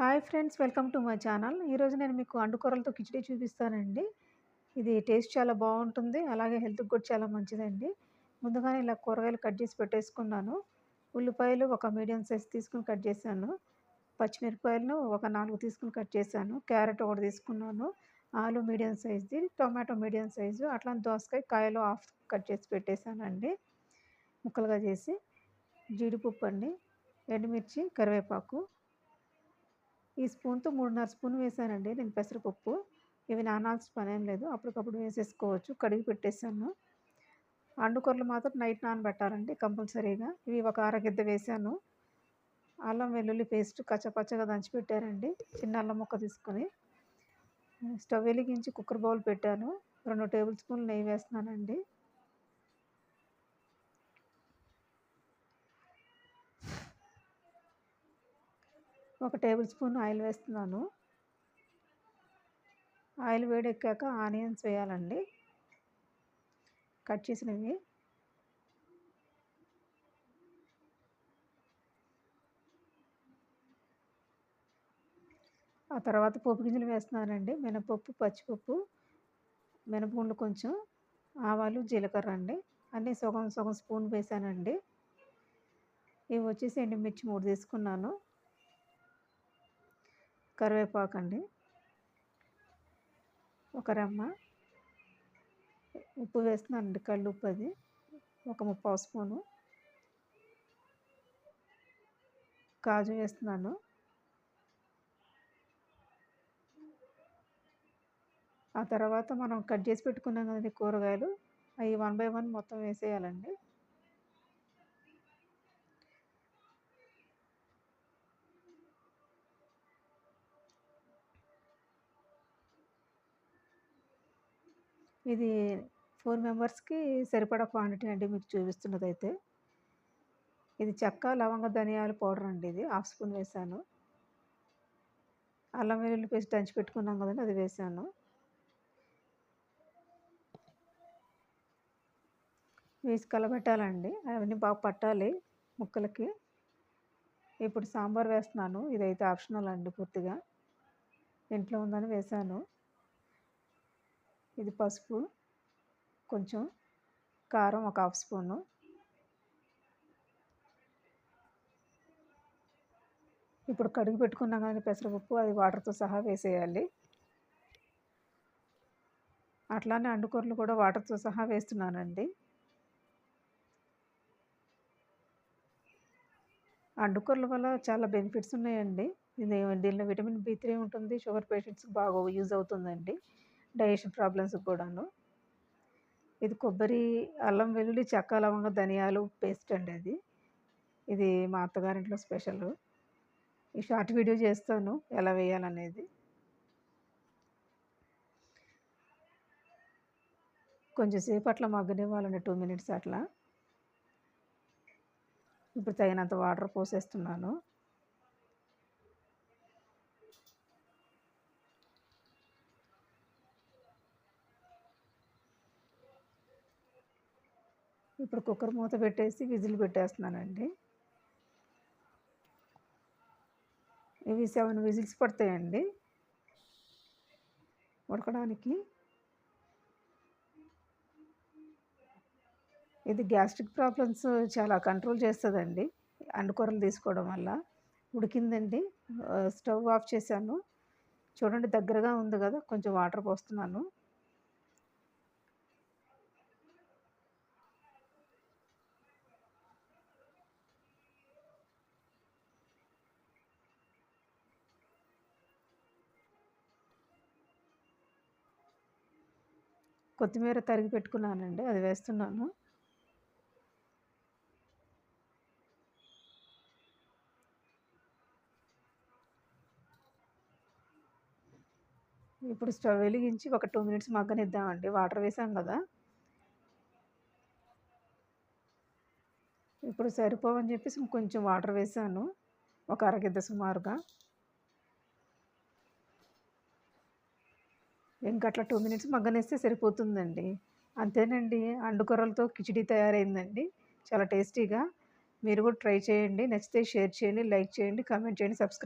Hi friends welcome to my channel. ఈరోజు నేను మీకు అండుకూరలతో కిచిడి చూపిస్తానండి. ఇది టేస్ట్ చాలా బాగుంటుంది అలాగే హెల్త్కి కూడా చాలా మంచిదండి. ముందుగానే ఇలా కూరగాయలు కట్ చేసి పెట్టేసుకున్నాను. ఉల్లిపాయలు ఒక మీడియం సైజ్ తీసుకుని కట్ చేశాను. పచ్చిమిరపకాయలను ఒక నాలుగు తీసుకుని కట్ చేశాను. క్యారెట్ ఒకటి తీసుకున్నాను. ఆలు మీడియం సైజ్ది టొమాటో మీడియం సైజు అట్లా దోసకాయ కాయలు హాఫ్ కట్ చేసి పెట్టేశానండి. ముక్కలుగా చేసి జీడిపప్పు అండి ఎండుమిర్చి కరివేపాకు ఈ స్పూన్తో మూడున్నర స్పూన్ వేసానండి. నేను పెసరపప్పు. ఇవి నానాల్సిన పని ఏం లేదు. అప్పటికప్పుడు వేసేసుకోవచ్చు. కడిగి పెట్టేశాను. అండుకూరలు మాత్రం నైట్ నానబెట్టాలండి కంపల్సరీగా. ఇవి ఒక అరగిద్ద వేసాను. అల్లం వెల్లుల్లి పేస్ట్ కచ్చపచ్చగా దంచి పెట్టారండి చిన్న అల్లం ముక్క తీసుకొని. స్టవ్ వెలిగించి కుక్కర్ బౌల్ పెట్టాను. రెండు టేబుల్ స్పూన్లు నెయ్యి వేస్తున్నానండి. ఒక టేబుల్ స్పూన్ ఆయిల్ వేస్తున్నాను. ఆయిల్ వేడెక్కాక ఆనియన్స్ వేయాలండి. కట్ చేసినవి. ఆ తర్వాత పప్పు గింజలు వేస్తున్నానండి. మినపప్పు పచ్చిపప్పు మినపగుండ్లు కొంచెం ఆవాలు జీలకర్ర అండి. అన్నీ సగం సగం స్పూన్ వేసానండి. ఇవి వచ్చేసి ఎండుమిర్చి మూడు తీసుకున్నాను. కరివేపాకు అండి ఒక రెమ్మ. ఉప్పు వేస్తున్నానండి కళ్ళు ఉప్పు అది ఒక ముప్పావు స్పూను. కాజు వేస్తున్నాను. ఆ తర్వాత మనం కట్ చేసి పెట్టుకున్నాం కదండి కూరగాయలు అవి వన్ బై వన్ మొత్తం వేసేయాలండి. ఇది ఫోర్ మెంబర్స్కి సరిపడా క్వాంటిటీ అండి మీకు చూపిస్తున్నది అయితే ఇది చెక్క లవంగ ధనియాల పౌడర్ అండి ఇది. హాఫ్ స్పూన్ వేశాను అల్లం వెల్లుల్లి పేస్ట్ దంచి పెట్టుకున్నాం కదండి అది వేసాను. వేసి కలబెట్టాలండి. అవన్నీ బాగా పట్టాలి ముక్కలకి. ఇప్పుడు సాంబార్ వేస్తున్నాను. ఇదైతే ఆప్షనల్ అండి పూర్తిగా. ఇంట్లో ఉందని వేసాను. ఇది పసుపు కొంచెం కారం ఒక హాఫ్ స్పూను. ఇప్పుడు కడుగు పెట్టుకున్నాం కానీ పెసరపప్పు అది వాటర్తో సహా వేసేయాలి. అట్లానే అండుకూరలు కూడా వాటర్తో సహా వేస్తున్నానండి. అండుకూరల వల్ల చాలా బెనిఫిట్స్ ఉన్నాయండి. దీనిలో విటమిన్ బి త్రీ ఉంటుంది షుగర్ పేషెంట్స్కి బాగా యూజ్ అవుతుందండి. డైజెషన్ ప్రాబ్లమ్స్ కూడాను. ఇది కొబ్బరి అల్లం వెల్లుల్లి చెక్క లవంగ ధనియాలు పేస్ట్ అండి అది. ఇది మా అత్తగారింట్లో స్పెషల్. ఈ షార్ట్ వీడియో చేస్తాను ఎలా వేయాలనేది. కొంచెం సేపు అట్లా మగ్గనివ్వాలండి టూ మినిట్స్ అట్లా. ఇప్పుడు తగినంత వాటర్ పోసేస్తున్నాను. ఇప్పుడు కుక్కర్ మూత పెట్టేసి విజిల్ పెట్టేస్తున్నానండి. ఇవి సెవెన్ విజిల్స్ పడతాయండి. ఉడకడానికి. ఇది గ్యాస్ట్రిక్ ప్రాబ్లమ్స్ చాలా కంట్రోల్ చేస్తుందండి. అండుకూరలు తీసుకోవడం వల్ల. ఉడికిందండి. స్టవ్ ఆఫ్ చేశాను. చూడండి దగ్గరగా ఉంది కదా కొంచెం వాటర్ పోస్తున్నాను. కొత్తిమీర తరిగి పెట్టుకున్నానండి అది వేస్తున్నాను. ఇప్పుడు స్టవ్ వెలిగించి ఒక టూ మినిట్స్ మగ్గనిద్దామండి వాటర్ వేసాం కదా. ఇప్పుడు సరిపోవని చెప్పేసి కొంచెం వాటర్ వేసాను ఒక అరగిద్ద సుమారుగా. ఇంకట్లా టూ మినిట్స్ మగ్గనేస్తే సరిపోతుందండి. అంతేనండి అండుకూరలతో కిచిడి తయారైందండి. చాలా టేస్టీగా. మీరు కూడా ట్రై చేయండి నచ్చితే షేర్ చేయండి లైక్ చేయండి కామెంట్ చేయండి సబ్స్క్రైబ్